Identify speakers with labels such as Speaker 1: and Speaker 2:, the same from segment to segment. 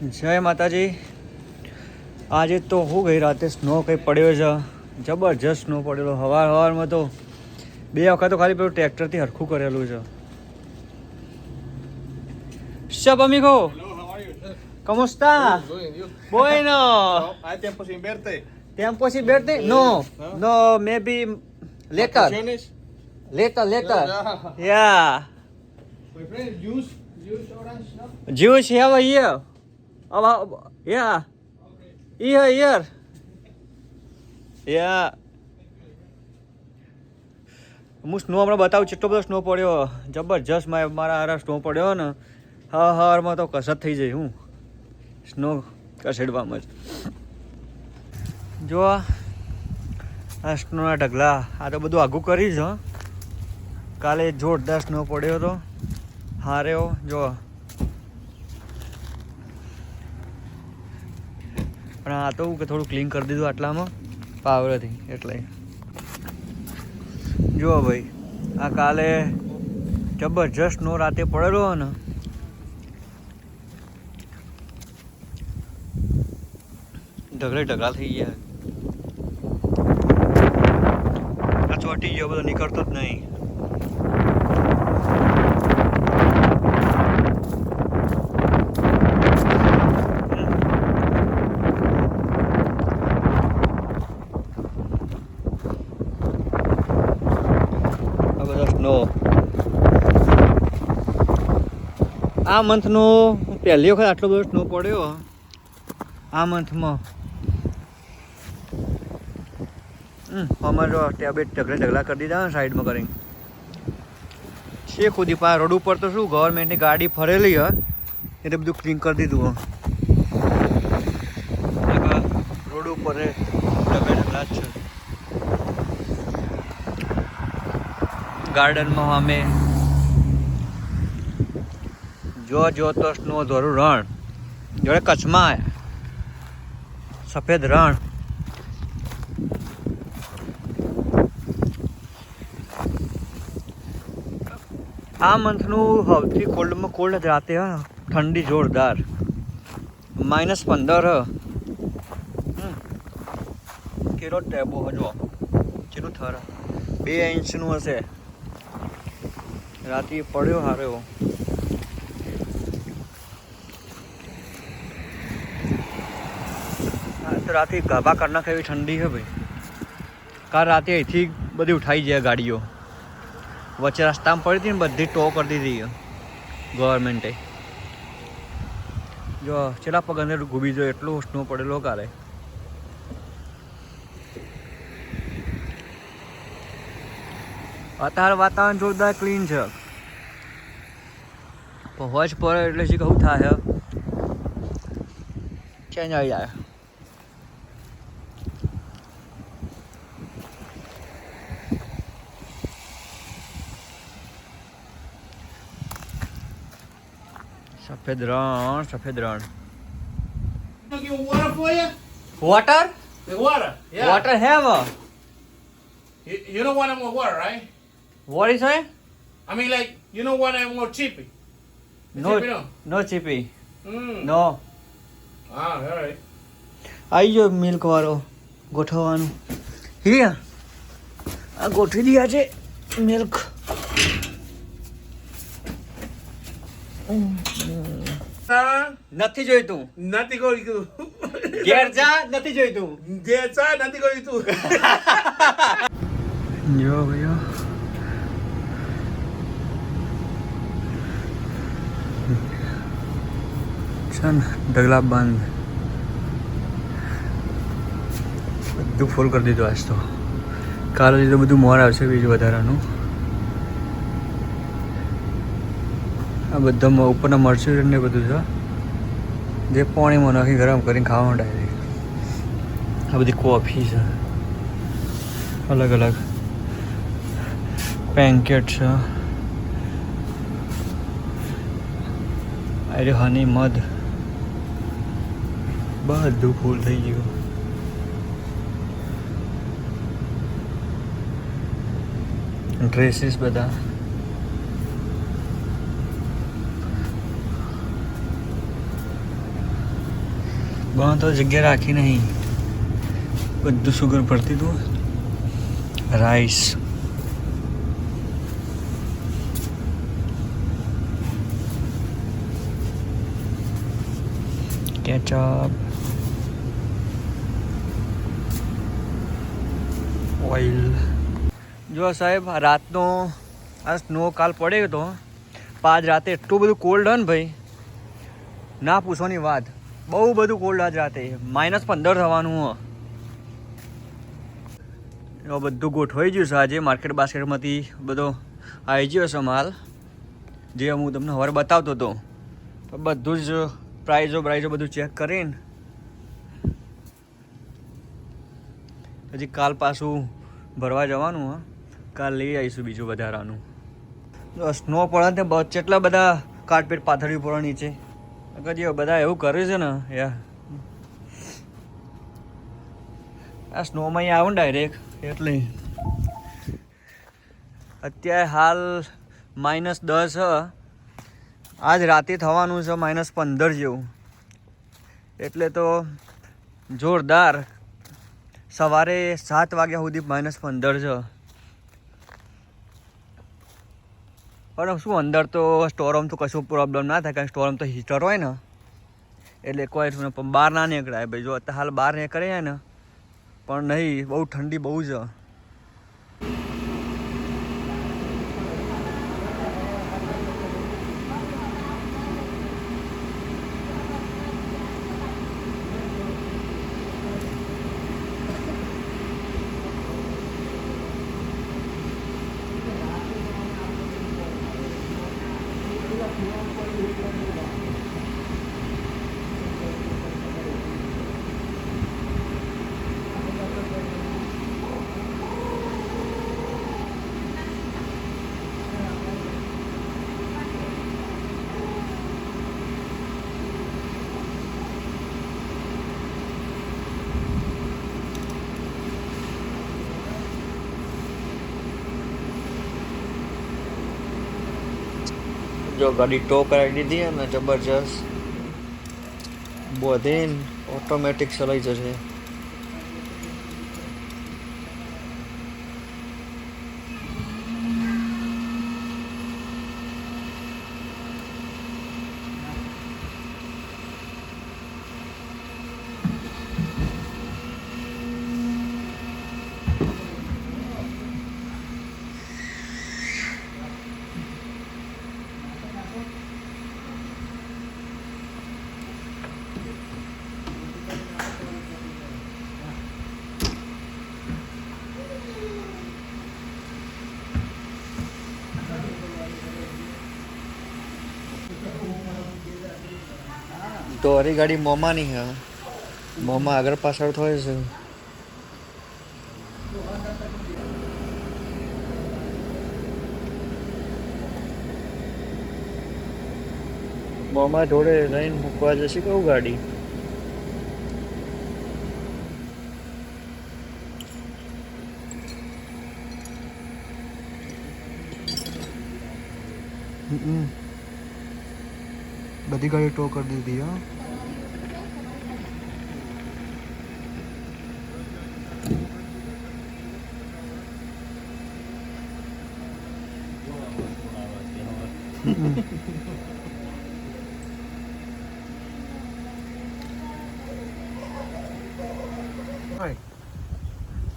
Speaker 1: જય માતાજી આજે તો હું ગઈ રાતે સ્નો કંઈ પડ્યો છે જબરજસ્ત સ્નો પડેલો હવાર હવારમાં તો બે વખત તો ખાલી પેલું ટ્રેક્ટરથી હરખું કરેલું છે શબ ¿Cómo está?
Speaker 2: Doing you.
Speaker 1: Bueno.
Speaker 2: No, hay tiempo sin verte.
Speaker 1: ¿Tiempo sin verte? No. No, maybe later.
Speaker 2: Vacaciones.
Speaker 1: Later, About, yeah. Here, here. Yeah. હું સ્નો હમણાં બતાવું કેટલો બધો સ્નો પડ્યો જબરજસ્ત મારા હારા સ્નો પડ્યો ને હા હારમાં તો કસરત થઈ જાય હું સ્નો કસેડવામાં જ જો આ સ્નોના ઢગલા આ તો બધું આઘું કરી જ. કાલે જોરદાર સ્નો પડ્યો હતો હાર્યો જો પણ આ તો કે થોડું ક્લીન કરી દીધું આટલામાં. પાવરથી એટલે. જુઓ ભાઈ, આ કાલે જબરજસ્ત નો રાતે પડેલો ને. ઢગલે ઢગલા થઈ ગયા. આ ચોટી ગયો, બધો નીકળતો જ નહીં આ બધો સ્નો આ મંથનો પહેલી વખત આટલો બધો સ્નો પડ્યો. આ મંથમાં. અમારે જો ટેબલેટ ઢગલે ઢગલા કરી દીધા સાઈડમાં કરીને. છે ખુદી પા રોડ ઉપર તો શું ગવર્મેન્ટની ગાડી ફરેલી હ. એટલે બધું ક્લીન કરી દીધું રોડ ઉપર ઢગલે ઢગલા જ છે. ગાર્ડનમાં અમે જો જો, તો ધોરું રણ. જોડે કચ્છમાં સફેદ રણ. આ મંથનું સૌથી કોલ્ડમાં કોલ્ડ જ રાતે ઠંડી જોરદાર. માઇનસ પંદર. કેરો ટેબો હજો કેટલું થર. બે ઇંચનું હશે. રાતે પડ્યો હારો એવો. તો રાતે ગાભા કરી નાખે એવી ઠંડી છે ભાઈ. કાલ રાતે અહીંથી બધી ઉઠાઈ જાય ગાડીઓ. વચ્ચે રસ્તામાં પડી હતી ને બધી ટો કરી દીધી ગવર્મેન્ટે જો છેલ્લા પગ અંદર ઘૂબી જો એટલો સ્નો પડેલો કાલે. અત્યારે વાતાવરણ જોરદાર ક્લીન છે. હોજ પડે એટલે શું કહું થાય ચેન્જ આવી જાય. સફેદ રણ સફેદ રણ
Speaker 2: I'll get water for you?
Speaker 1: Water
Speaker 2: The water. Yeah.
Speaker 1: Water have
Speaker 2: You, you know what I'm gonna water, right?
Speaker 1: What is he
Speaker 2: I mean, like, you know what I'm gonna cheapy.
Speaker 1: No
Speaker 2: Cheapy, no?
Speaker 1: No cheapy
Speaker 2: Mm.
Speaker 1: No
Speaker 2: Ah, all right.
Speaker 1: આવી ગયો milk વાળો ગોઠવવાનું હિયા આ ગોઠવી દીધા છે milk
Speaker 2: Ah,
Speaker 1: નથી જોઈતું.
Speaker 2: નથી
Speaker 1: જોઈતું ગેરજા નથી જોઈતું.
Speaker 2: Yes, નથી જોઈતું
Speaker 1: જો ભૈયા છે ને ઢગલા બંધ. બધું ફૂલ કરી દીધું આજ તો. કાલે લીધું બધું મોર આવશે બીજું વધારાનું. આ બધા ઉપરના મરચું ને બધું છે. જે પાણીમાં નાખી ગરમ કરીને ખાવા ડાયરેક્ટ આ બધી કોફી છે. અલગ અલગ પેન્કેટ છે. અરે હની મધ. બધું ફૂલ થઈ ગયું. ડ્રેસીસ બધા. બહુ તો જગ્યા રાખી નહીં. બધું સુગર ભરતી હતું રાઈસ કેચઅપ ઓઇલ જો સાહેબ, રાતનો આ સ્નો કાલ પડ્યો હતો. પાંચ રાતે એટલું બધું કોલ્ડ હોય ને ભાઈ. ના પૂછવાની વાત. બહુ બધું કોલ્ડ આજ રાતે. માઇનસ પંદર થવાનું એમાં બધું ગોઠવાઈ ગયું છે આજે. માર્કેટ બાસ્કેટમાંથી બધો આવી ગયો છે માલ. જે હું તમને હવે બતાવતો હતો. બધું જ પ્રાઇઝો પ્રાઇઝો બધું ચેક કરીને હજી કાલ પાછું ભરવા જવાનું હા. કાલ લઈ આવીશું બીજું વધારાનું. સ્નો પડે ને કેટલા બધા કાર્પેટ પાથરવી પડે નીચે કદી બધા એવું કર્યું છે ને, યાર. આ સ્નોમાં અહીંયા આવું ડાયરેક્ટ એટલે અત્યારે હાલ માઇનસ દસ આજ રાતે થવાનું છે માઇનસ પંદર જેવું. એટલે તો જોરદાર. સવારે સાત વાગ્યા સુધી માઇનસ પંદર છે પણ શું, અંદર તો સ્ટોરમ તો કશું પ્રોબ્લેમ ના થાય, કારણ સ્ટોરમ તો હીટર હોય ને. એટલે કોઈ પણ બહાર ના નીકળાય. ભાઈ, જો અત્યારે હાલ બહાર નીકળે ને, પણ નહીં, બહુ ઠંડી બહુ છે. જો ગાડી ટો કરાવી દીધી અને જબરજસ્ત. બોધીન ઓટોમેટિક ચલાઈ જશે. તો અરી ગાડી મોમાં નહીં હા મોમાં આગળ પાછળ થાય છે. મોમાં જોડે લઈને મૂકવા જશે કેવું ગાડી? બધી ગાડી ટો કરી દીધી હા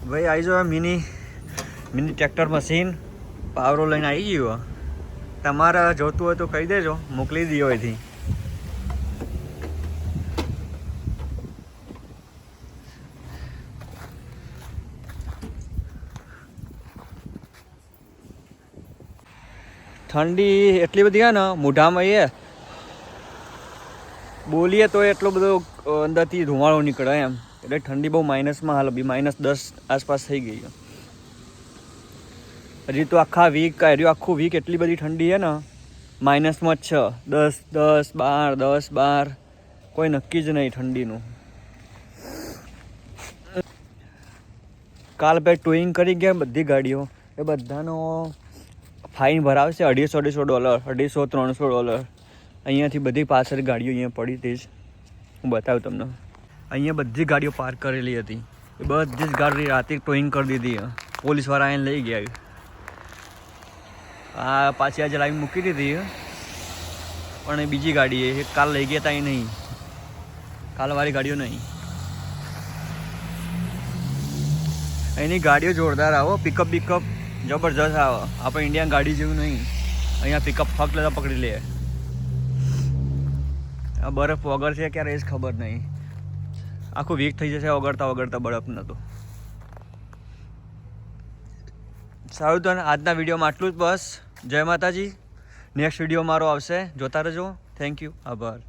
Speaker 1: ભાઈ આવી જાવ મિની મિની ટ્રેક્ટર મશીન પાવરો લઈને આવી ગયો તમારે જોતું હોય તો કહી દેજો મોકલી દઈએ અહીંથી ઠંડી એટલી બધી હે ને, મોઢામાં એ. બોલીએ તો એટલો બધો અંદરથી ધુમાડો નીકળે એમ. એટલે ઠંડી બહુ માઇનસમાં હાલ બી, માઇનસ દસ આસપાસ થઈ ગઈ હજી તો આખા વીક કાઢ્યું આખું વીક એટલી બધી ઠંડી છે ને, માઇનસમાં જ છે. દસ દસ, બાર દસ, બાર. કોઈ નક્કી જ નહીં ઠંડીનું. કાલ ભાઈ ટોઈંગ કરી ગયા બધી ગાડીઓ. એ બધાનો ફાઇન ભરાવશે, અઢીસો અઢીસો ડોલર, અઢીસો, ત્રણસો ડોલર. અહીંયાથી બધી પાછળ ગાડીઓ અહીંયા પડી હતી જ. હું બતાવું તમને. અહીંયા બધી ગાડીઓ પાર્ક કરેલી હતી. એ બધી જ ગાડી રાતે ટોઈંગ કરી દીધી. પોલીસવાળા આવીને લઈ ગયા. આ પાછી આજે લાવી મૂકી દીધી. પણ એ બીજી ગાડી એ કાલ લઈ ગયા હતા એ નહીં. કાલવાળી ગાડીઓ નહીં. એની ગાડીઓ જોરદાર આવો. પિકઅપ બિકઅપ જબરજસ્ત આવે. આપણે ઇન્ડિયન ગાડી જેવું નહીં. અહીંયા પિકઅપ ફક લેતા પકડી લે આ બરફ વગર છે ક્યારે એ જ ખબર નહીં. આખું વીક થઈ જશે વગરતા વગરતા બરફ નતો સારું તો આજના વિડીયોમાં આટલું જ બસ. જય માતાજી. નેક્સ્ટ વીડિયો મારો આવશે. જોતા રહેજો. થેન્ક યુ આભાર.